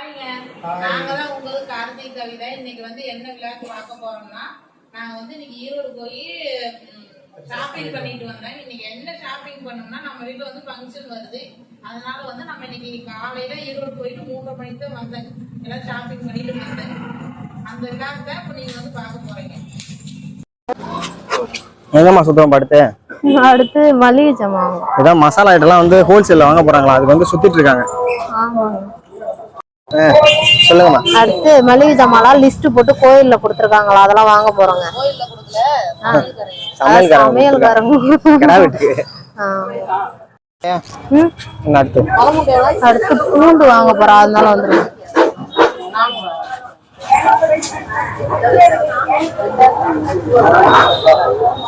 ஹாய்ங்க நாங்க தான் உங்களுக்கு கார்த்திக் கவிதா. இன்னைக்கு வந்து என்ன விளையாட்டு பார்க்க போறோம்னா நாங்க வந்து இன்னைக்கு ஈரோடு போய் ஷாப்பிங் பண்ணிட்டு வந்தேன். இன்னைக்கு என்ன ஷாப்பிங் பண்ணோம்னா நம்ம வீட்டுல வந்து ஃபங்க்ஷன் வருது. அதனால வந்து நம்ம இன்னைக்கு காலையில ஈரோடு போயிட்டு மூன்றரை மணிக்கு தான் வந்தேன். எல்லாம் ஷாப்பிங் பண்ணிட்டு வந்தேன். அந்த விளையாட்டை இப்போ நீங்க வந்து பார்க்க போறீங்க. எங்கம்மா சுத்தம் படுத்து? அடுத்து மளிகை ஜாமான் இதான் மசாலா ஐட்டம்லாம் வந்து ஹோல்சேல்ல வாங்க போறாங்களா? அதுக்கு வந்து சுத்திட்டு இருக்காங்க. ஆமாங்க. சொல்லுங்கம்மா. அடுத்து மளிகை ஜாமான்லாம் லிஸ்ட் போட்டு கோயில்ல கொடுத்துருக்காங்களா? அதெல்லாம் வாங்க போறோங்க. அடுத்து. அடுத்து பூண்டு வாங்க போறோம் அதனால வந்துருங்க.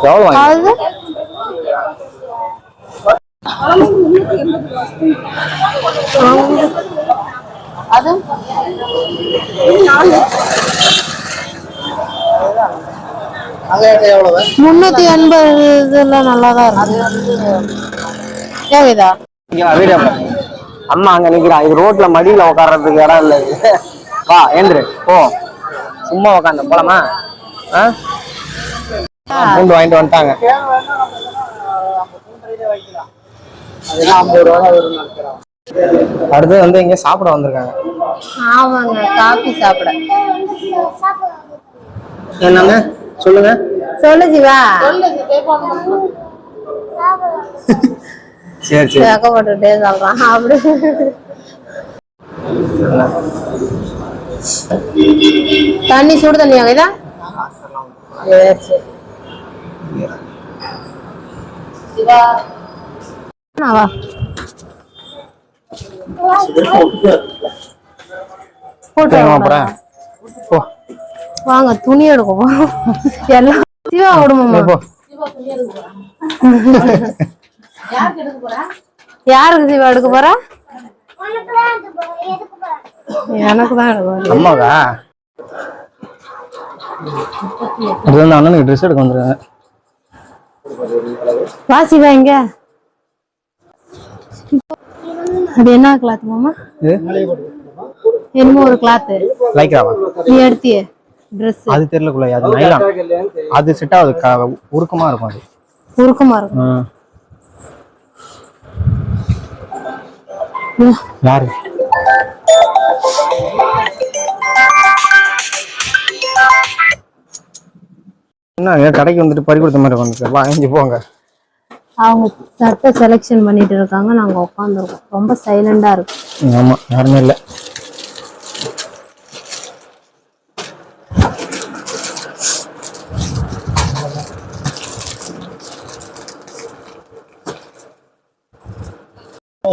எவ்வளவு வாங்கி? முன்னூத்தி எண்பது இதுல நல்லாதான் இருக்கும் அம்மா அங்க நிக்கிறான் இது ரோட்ல மடியில உட்கார்றதுக்கு இடம் இல்ல வா ஏந்திரு. போ. சும்மா உட்காந்து போலாமா? பூண்டு வாங்கிட்டு வந்துட்டாங்க. அடுத்து வந்து இங்க சாப்பிட வந்திருக்காங்க. ஆமாங்க காபி சாப்பிட. என்னங்க? சொல்லுங்க. சொல்லு சிவா. சரி சரி. வெக்கப்பட்டுட்டே சொல்றான் அப்படி தண்ணி சுடு தண்ணியா இதா? சரி சரி. ஆ, வா போட்டு சரிம்மா, வாங்க. போறேன். போ. வாங்க துணி எடுக்க போறோம் எல்லாம் சிவா நீ போ. யாருக்கு சிவா எடுக்க போறா? எனக்கு தான் எடுக்க போறேன் அம்மாவா? அது வந்து அண்ணனுக்கு ட்ரெஸ் எடுக்க வந்துருக்காங்க. வா சிவா இங்க. அது என்ன கிளாத் மாமா? என்னமோ ஒரு கிளாத் லைக்ராவா நீ எடுத்தியே ட்ரெஸ் அது தெரியலக்குள்ள அது நைலான் அது செட் ஆகுது க- உருக்கமா இருக்கும் அது. உருக்கமா இருக்கும். ம். யாரு? என்ன ஏன் கடைக்கு வந்துட்டு பறி கொடுத்த மாதிரி வந்து வாங்கி போங்க. அவங்க சட்டை செலெக்ஷன் பண்ணிட்டு இருக்காங்க. நாங்க உட்காந்துருக்கோம். ரொம்ப சைலண்டா இருக்கு. ஆமா யாருமே இல்லை.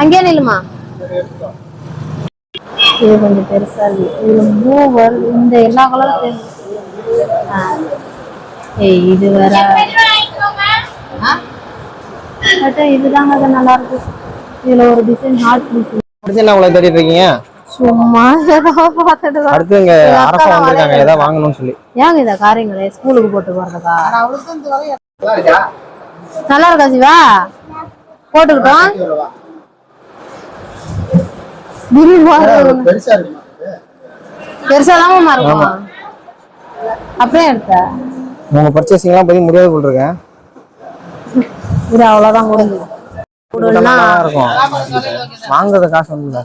அங்கே நில்லுமா? இது கொஞ்சம் பெருசா இருக்கு. இதுல வருது இந்த எல்லா கலரும் ஏய் இது வேற. இதுதாங்க அது நல்லா இருக்கு. இதுல ஒரு டிசைன் ஹார்ட் டிசைன் அடுத்து என்ன உங்களை தேடிட்டு இருக்கீங்க? சும்மா ஏதோ பார்த்துட்டு. அடுத்து இங்க அரசா வந்திருக்காங்க. ஏதாவது வாங்கணும்னு சொல்லி. ஏங்க இத காரியங்களே? ஸ்கூலுக்கு போட்டு போறதுக்கா? நல்லா இருக்கா சிவா? போட்டுக்கிட்டோம் பில் பெருசா தான் இருக்கும்? அப்படியே எடுத்த. உங்க பர்ச்சேசிங்லாம் போய் முடியாது போல் இருக்கேன். இது அவ்வளவுதான் இருக்கும். வாங்குறது காசு வந்து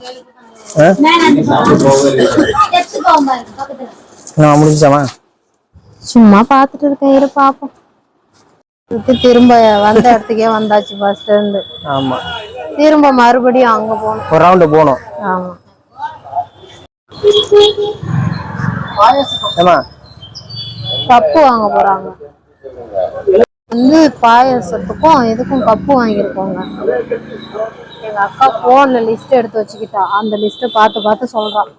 நான் முடிஞ்சாமா சும்மா பாத்துட்டு இருக்கேன் இரு பாப்போம். இது திரும்ப வந்த இடத்துக்கே வந்தாச்சு பஸ் இருந்து ஆமா. திரும்ப மறுபடியும் அங்க போகணும். ஒரு ரவுண்டு போகணும். ஆமா. ஏமா கப்பு வாங்க போறாங்க. வந்து பாயசத்துக்கும் இதுக்கும் கப்பு வாங்கியிருக்கோங்க. எங்க அக்கா போன்ல லிஸ்ட் எடுத்து வச்சுக்கிட்டா. அந்த லிஸ்ட்டை பார்த்து பார்த்து சொல்றான்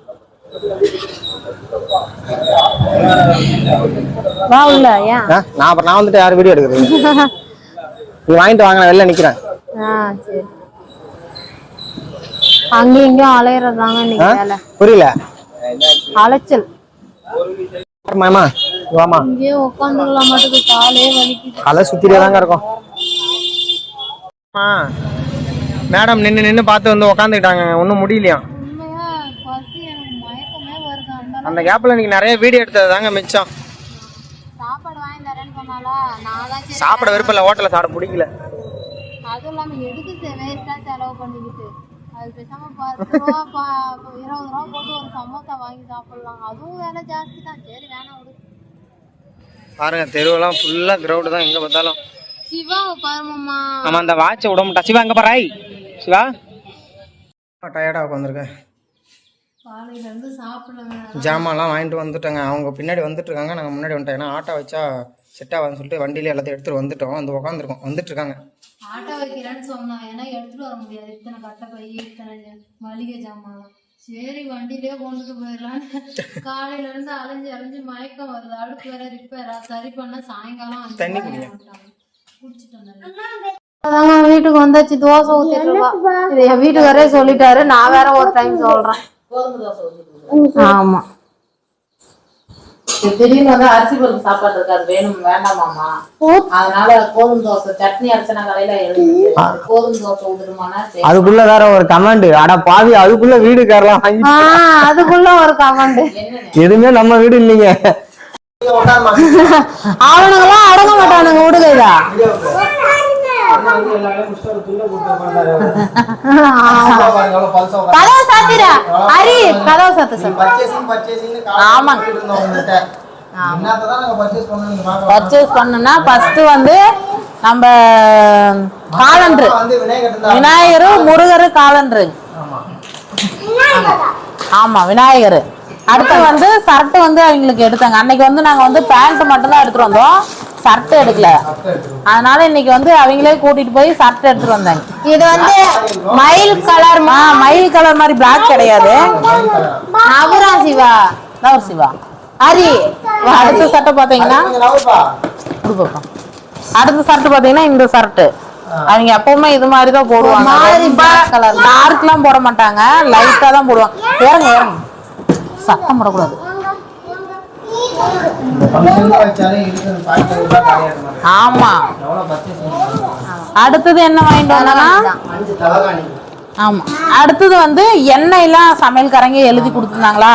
நான் அப்புறம் நான் வந்துட்டு யாரும் வீடியோ எடுக்கிறது நீ வாங்கிட்டு வாங்க வெளில நிக்கிறேன். ஆ சரி. அங்கேயும் இங்கேயும் அலையறதாங்க புரியல. அலைச்சல். மாமா வாமா. இங்கேயே உட்காந்துக்கலாம் மாட்டுக்கு காலே வலிக்குது. அலை சுத்திட்டே தாங்க இருக்கும். மேடம் நின்று நின்று பார்த்து வந்து உக்காந்துக்கிட்டாங்க. ஒன்றும் முடியலையா உண்மையா பசி எனக்கு மயக்கமே வருது அந்த கேப்பில் இன்னைக்கு நிறைய வீடியோ எடுத்தது தாங்க மிச்சம். சாப்பாடு வாங்கி தரேன்னு சொன்னாலா? நான் தான் சரி சாப்பிட விருப்பம் இல்லை ஹோட்டலில் சாப்பிட பிடிக்கல. அதுவும் இல்லாம எதுக்கு வேஸ்டா செலவு பண்ணிக்கிட்டு. அது பேசாம பத்து ரூபா ப- இருபது ரூபா போட்டு ஒரு சமோசா வாங்கி சாப்பிடலாம். அதுவும் விலை ஜாஸ்தி தான். சரி வேணாம் விடு. பாருங்க தெருவெல்லாம் ஃபுல்லாக கிரவுண்டு தான். எங்கே பார்த்தாலும். சிவாவை பாருமாம்மா நம்ம அந்த வாட்சை விட மாட்டா. சிவா அங்கே பாராய் சிவா. டயர்டாக உட்காந்துருக்கேன் காலையில இருந்து சாப்பிடலங்க ஜாமான்லாம் வாங்கிட்டு வந்துட்டோங்க. அவங்க பின்னாடி வந்துட்டு இருக்காங்க நாங்கள் முன்னாடி வந்துட்டோம். ஏன்னா ஆட்டோ வச்சா செட் ஆகாதுன்னு சொல்லிட்டு வண்டியில எல்லாத்தையும் எடுத்துட்டு வந்துட்டோம். வந்து உட்காந்துருக்கோம் வந்துட்டு இருக்காங்க ஆட்டோ வைக்கிறேன்னு சொன்னான் ஏன்னா எடுத்துட்டு வர முடியாது. இத்தனை கட்டை பை இத்தனை மளிகை ஜாமான். சரி வண்டியிலே கொண்டுட்டு போயிடலான்னு. காலையில இருந்து அலைஞ்சு அலைஞ்சு மயக்கம் வருது. அடுப்பு வேற ரிப்பேரா சரி பண்ண சாயங்காலம் தண்ணி மணி குடிங்க. வந்துட்டாங்க. குடிச்சிட்டு அதாங்க வீட்டுக்கு வந்தாச்சு. தோசை ஊத்திட்டு இருக்கா இது என் வீட்டுக்காரே சொல்லிட்டாரு. நான் வேற ஒரு டைம் சொல்றேன். ஆமா திடீர்னு வந்து அரிசி பருப்பு சாப்பாடு இருக்காது வேணும் வேண்டாமாமா அதனால கோதுமை தோசை சட்னி அரைச்சனா கடையில கோதுமை தோசை அதுக்குள்ள வேற ஒரு கமாண்ட் அட பாவி அதுக்குள்ள வீடு ஆஹ் அதுக்குள்ள ஒரு கமெண்ட் எதுவுமே நம்ம வீடு இல்லைங்க அவனுங்களாம் அடங்க மாட்டானுங்க விடுகைதா சாத்திரா ஹரி கதவை சாத்து சார். ஆமாங்க. பர்ச்சேஸ் பண்ணுனா ஃபர்ஸ்ட் வந்து நம்ம காலண்டர். விநாயகர் முருகர் காலண்டர். ஆமா. விநாயகர். அடுத்து வந்து சர்ட் வந்து அவங்களுக்கு எடுத்தாங்க. அன்னைக்கு வந்து நாங்க வந்து பேண்ட் மட்டும் தான் எடுத்துட்டு வந்தோம். சர்ட் எடுக்கல. அதனால இன்னைக்கு வந்து அவங்களே கூட்டிட்டு போய் சர்ட் எடுத்துட்டு வந்தாங்க. இது வந்து மயில் கலர் மயில் கலர் மாதிரி பிளாக் கிடையாது. நவரா சிவா. நவர் சிவா. ஹரி. அடுத்த சட்டை பாத்தீங்கன்னா. அடுத்த சர்ட் பாத்தீங்கன்னா இந்த சர்ட் அவங்க எப்பவுமே இது மாதிரி தான். போடுவாங்க ரொம்ப டார்க்லாம் போட மாட்டாங்க. லைட்டா தான் போடுவாங்க. இறங்க இறங்க சத்தம் போடக்கூடாது. ஆமா. அடுத்தது என்ன வாங்கிட்டு வந்தோம்னா ஆமா. அடுத்தது வந்து எண்ணெய்லாம் சமையல்காரங்க எழுதி கொடுத்துருந்தாங்களா?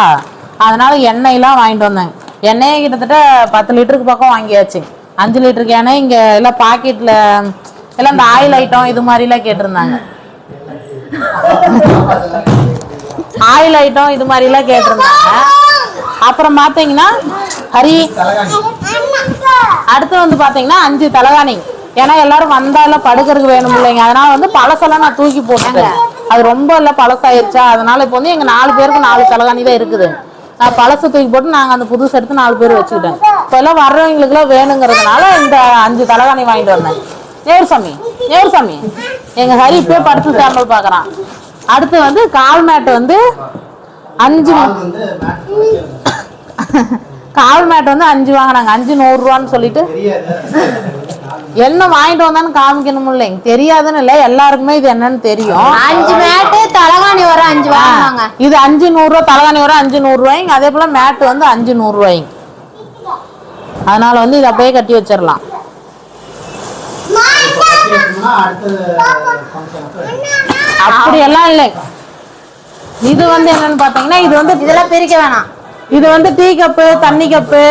அதனால எண்ணெய்லாம் வாங்கிட்டு வந்தாங்க எண்ணெயை கிட்டத்தட்ட பத்து லிட்டருக்கு பக்கம் வாங்கியாச்சு. அஞ்சு லிட்டருக்கு எண்ணெய் இங்க எல்லாம் பாக்கெட்ல எல்லாம் இந்த ஆயில் ஐட்டம் இது மாதிரிலாம் கேட்டிருந்தாங்க. ஆயில் ஐட்டம் இது மாதிரிலாம் கேட்டிருந்தாங்க. அப்புறம் பார்த்தீங்கன்னா ஹரி. அடுத்து வந்து பாத்தீங்கன்னா அஞ்சு தலகாணி. ஏன்னா எல்லாரும் வந்தால படுக்கறதுக்கு வேணும் இல்லைங்க. அதனால வந்து பழசெல்லாம் நான் தூக்கி போட்டேன் அது ரொம்ப இல்ல பழசாயிருச்சா? அதனால இப்போ வந்து எங்க நாலு பேருக்கு நாலு தலகாணி தான் இருக்குது. நான் பழசை தூக்கி போட்டு நாங்க அந்த புதுசு எடுத்து நாலு பேர் வச்சுக்கிட்டேன். இப்போ எல்லாம் வர்றவங்களுக்கு எல்லாம் வேணுங்கிறதுனால இந்த அஞ்சு தலகாணி வாங்கிட்டு வந்தேன். நேரு சாமி நேரு சாமி. எங்க ஹரி இப்பயே படுத்து சாம்பல் பாக்குறான். அடுத்து வந்து கால் மேட் வந்து அஞ்சு கால் மேட் வந்து அஞ்சு வாங்கினாங்க. அஞ்சு நூறு ரூபான்னு சொல்லிட்டு. என்ன வாங்கிட்டு வந்தான்னு காமிக்கணும் இல்லைங்க தெரியாதுன்னு இல்ல. எல்லாருக்குமே இது என்னன்னு தெரியும். அஞ்சு மேட்டு தலகாணி வர அஞ்சு வாங்கினாங்க. இது அஞ்சு நூறு ரூபா தலைகாணி வர அஞ்சு நூறு ரூபாய்ங்க அதே போல மேட் வந்து அஞ்சு நூறு ரூபாய்ங்க அதனால வந்து இதை அப்படியே கட்டி வச்சிடலாம். அப்படியெல்லாம் இல்லை. இது வந்து என்னன்னு பாத்தீங்கன்னா இது வந்து இதெல்லாம் பிரிக்க வேணாம். இது வந்து டீ கப்பு தண்ணி கப்பு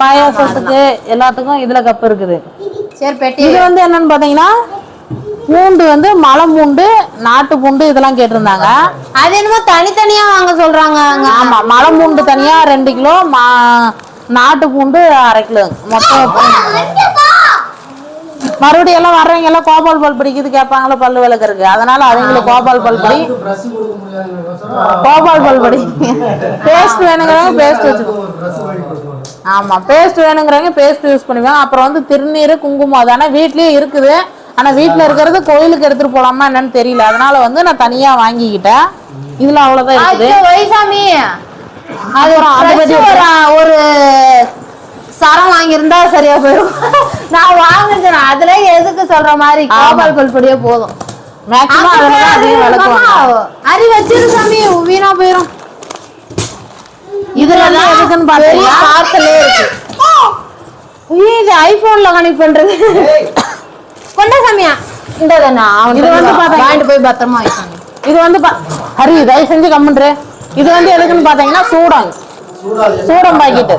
பாயாசத்துக்கு எல்லாத்துக்கும் இதுல கப்பு இருக்குது. சரி பெட்டி. இது வந்து என்னன்னு பாத்தீங்கன்னா பூண்டு வந்து மலை பூண்டு நாட்டு பூண்டு இதெல்லாம் கேட்டிருந்தாங்க. அது என்னமோ தனித்தனியா வாங்க சொல்றாங்க. ஆமா மலை பூண்டு தனியா ரெண்டு கிலோ நாட்டு பூண்டு அரை கிலோ. மொத்தம் மறுபடியும் எல்லாம் வர்றவங்க எல்லாம் கோபால் பல் பிடிக்குது கேட்பாங்களா பல்லு விளக்குறதுக்கு. அதனால அவங்களுக்கு கோபால் பல் படி. கோபால் பல் படி. பேஸ்ட் வேணுங்கிறவங்க பேஸ்ட் வச்சுக்கோ. ஆமா பேஸ்ட் வேணுங்கிறவங்க பேஸ்ட் யூஸ் பண்ணுவாங்க அப்புறம் வந்து திருநீர் குங்குமம் அதானே வீட்லயே இருக்குது. ஆனா வீட்ல இருக்கிறது கோயிலுக்கு எடுத்துட்டு போலாமா என்னன்னு தெரியல. அதனால வந்து நான் தனியா வாங்கிக்கிட்டேன். இதுல இருக்குது. ஐயோ, வைசாமி அது ஒரு ஒரு சரம் வாங்கியிருந்தா சரியா போயிடும் நான் வாங்கினேன் அதுல எதுக்கு சொல்ற மாதிரி கோபால் பல்படியே போதும். அரி வச்சிரு சாமி வீணா போயிரும். இதுல எல்லாம் எதுக்குன்னு பாத்தீங்கன்னா பார்சலே இருக்கு. இது ஐபோன்ல கனெக்ட் பண்றது. கொண்ட சாமியா. இந்த தானா அவன் இது வந்து வாங்கிட்டு போய் பத்திரமா இது வந்து பா- ஹரி தயவு செஞ்சு கம்முன்று இது வந்து எதுக்குன்னு பாத்தீங்கன்னா சூடம். சூடம் பாக்கெட்டு.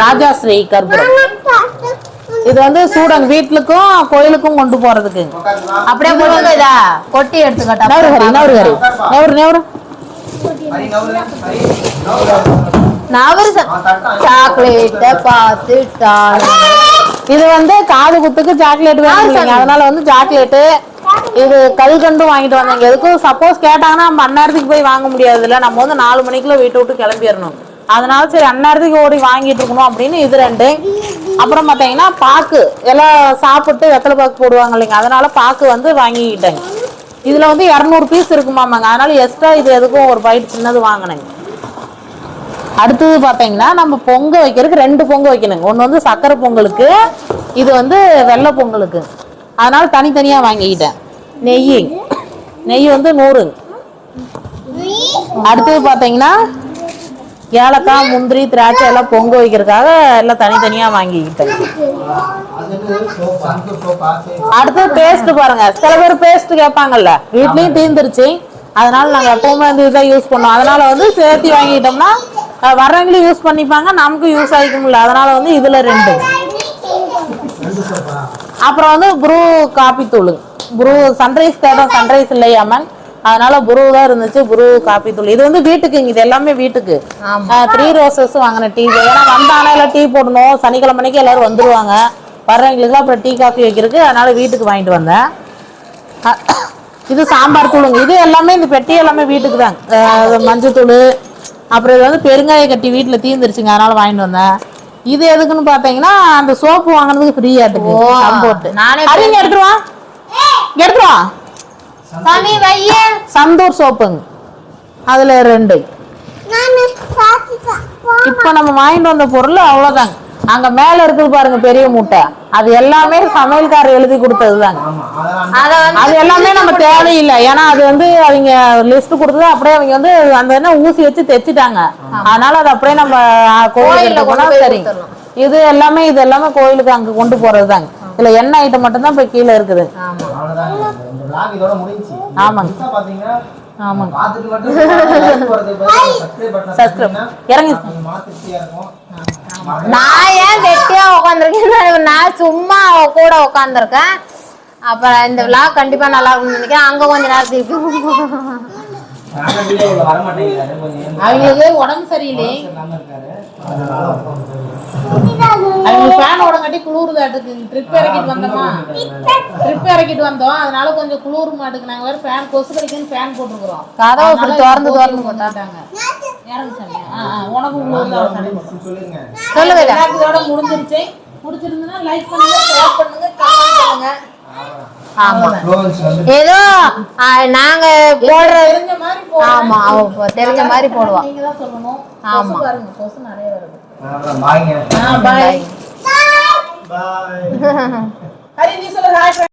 ராஜாஸ்ரீ கற்பூரம் இது வந்து சூடம் வீட்டுக்கும் கோயிலுக்கும் கொண்டு போறதுக்கு. அப்படியே கொடுங்க இதா. கொட்டி எடுத்துக்கட்டா. நவரு ஹரி நவரு ஹரி. நவரு நவரு. நவரு சாக்லேட்ட பார்த்துட்டான். இது வந்து காது குத்துக்கு சாக்லேட் வேணும் அதனால வந்து சாக்லேட்டு இது கல்கண்டும் வாங்கிட்டு வந்தாங்க. எதுக்கும் சப்போஸ் கேட்டாங்கன்னா நம்ம அந்நேரத்துக்கு போய் வாங்க முடியாது இல்ல நம்ம வந்து நாலு மணிக்குள்ள வீட்டை விட்டு கிளம்பிடணும். அதனால சரி அந்நேரத்துக்கு ஓடி வாங்கிட்டு இருக்கணும் அப்படின்னு இது ரெண்டு. அப்புறம் பார்த்தீங்கன்னா பாக்கு. எல்லாம் சாப்பிட்டு வெத்தலை பாக்கு போடுவாங்க இல்லைங்க. அதனால பாக்கு வந்து வாங்கிக்கிட்டேங்க. இதுல வந்து இரநூறு பீஸ் இருக்குமாமாங்க. அதனால எக்ஸ்ட்ரா இது எதுக்கும் ஒரு பைட் சின்னது வாங்கினேங்க. அடுத்தது பார்த்தீங்கன்னா நம்ம பொங்க வைக்கிறதுக்கு ரெண்டு பொங்க வைக்கணுங்க. ஒன்று வந்து சக்கரை பொங்கலுக்கு இது வந்து வெள்ளை பொங்கலுக்கு. அதனால தனித்தனியாக வாங்கிக்கிட்டேன். நெய். நெய் வந்து நூறு அடுத்தது பார்த்தீங்கன்னா ஏலக்காய் முந்திரி திராட்சை எல்லாம் பொங்க வைக்கிறதுக்காக எல்லாம் தனித்தனியாக வாங்கிக்கிட்டேன். அடுத்து பேஸ்ட் பாருங்க. சில பேர் பேஸ்ட் கேட்பாங்கல்ல. வீட்லேயும் தீர்ந்துருச்சு அதனால நாங்கள் எப்பவுமே வந்து இதுதான் யூஸ் பண்ணோம். அதனால வந்து சேர்த்து வாங்கிட்டோம்னா அஹ், வர்றவங்களும் யூஸ் பண்ணிப்பாங்க நமக்கும் யூஸ் ஆகிக்கும்ல அதனால வந்து இதில் ரெண்டு. அப்புறம் வந்து ப்ரூ காபி தூள். ப்ரூ சன்ரைஸ் தேடும் சன்ரைஸ் இல்லையாமன் அதனால ப்ரூ தான் இருந்துச்சு ப்ரூ காபி தூள். இது வந்து வீட்டுக்கு இது எல்லாமே வீட்டுக்கு. த்ரீ ரோசஸ் வாங்கின டீ. ஏன்னா வந்தானே எல்லாம் டீ போடணும். சனிக்கிழமை மணிக்கு எல்லாரும் வந்துருவாங்க. வர்றவங்களுக்கு அப்புறம் டீ காஃபி வைக்கிறதுக்கு அதனால வீட்டுக்கு வாங்கிட்டு வந்தேன். இது சாம்பார் தூளுங்க. இது எல்லாமே இந்த பெட்டி எல்லாமே வீட்டுக்கு தான். மஞ்சள் தூள். அப்புறம் இது வந்து பெருங்காய கட்டி வீட்டில் தீர்ந்துருச்சுங்க அதனால வாங்கிட்டு வந்தேன். இது எதுக்குன்னு பார்த்தீங்கன்னா அந்த சோப்பு வாங்கினதுக்கு ஃப்ரீயாட்டுக்கு போட்டு. நானே அறிங்க எடுத்துட்டு வா இங்க எடுத்துட்டு வா சாமி வைய. சந்தூர் சோப்புங்க. அதுல ரெண்டு. இப்ப நம்ம வாங்கிட்டு வந்த பொருள் அவ்வளவுதாங்க அங்க மேல இருக்குது பாருங்க பெரிய மூட்டை. அது எல்லாமே சமையல்காரர் எழுதி கொடுத்ததுதாங்க. அத எல்லாமே நம்ம தேவையில்லை. ஏன்னா அது வந்து அவங்க லிஸ்ட் கொடுத்தது அப்படியே அவங்க வந்து அந்த என்ன ஊசி வச்சு தைச்சிட்டாங்க. அதனால அது அப்படியே நம்ம கோயிலுக்கு போனா சரி. இது எல்லாமே இது எல்லாமே கோயிலுக்கு அங்க கொண்டு போறதுதாங்க. இதுல எண்ணெய் ஐட்டம் மட்டும்தான் இப்ப கீழே இருக்குது. ஆமாங்க. மட்டும் இறங்கி. நான் ஏன் வெட்டியா உட்காந்துருக்கேன் நான் சும்மா கூட உட்காந்துருக்கேன் அப்புறம் இந்த விழா கண்டிப்பா நல்லா இருக்கும்னு நினைக்கிறேன். அங்க கொஞ்ச நேரம் திருப்பி அவங்களுக்கு உடம்பு சரியில்லை. அவங்க ஃபேன் குளிருதாட்டுக்கு ட்ரிப் இறக்கிட்டு வந்தோமா? ட்ரிப் இறக்கிட்டு வந்தோம். அதனால கொஞ்சம் குளிர் மாட்டுக்கு நாங்க வேற ஃபேன் கொசு கடிக்குன்னு ஃபேன் போட்டுருக்குறோம். கதவை இப்படி திறந்து திறந்து போட்டாங்க யாரும் சொன்னீங்க ஆ, ஆ, உனக்கு உங்களுக்கு தான் சண்டை போட்டோம். சொல்லுங்க. முடிஞ்சிருச்சு. லைக் பண்ணுங்க ஷேர் பண்ணுங்க கமெண்ட் பண்ணுங்க. ஆமா. ஏதோ நாங்க போடுற தெரிஞ்ச மாதிரி போடுங்க. ஆமா அவ தெரிஞ்ச மாதிரி போடுவா. நீங்க தான் சொல்லணும். ஆமா. பாய். பாய். ஹரி நீ சொல்லு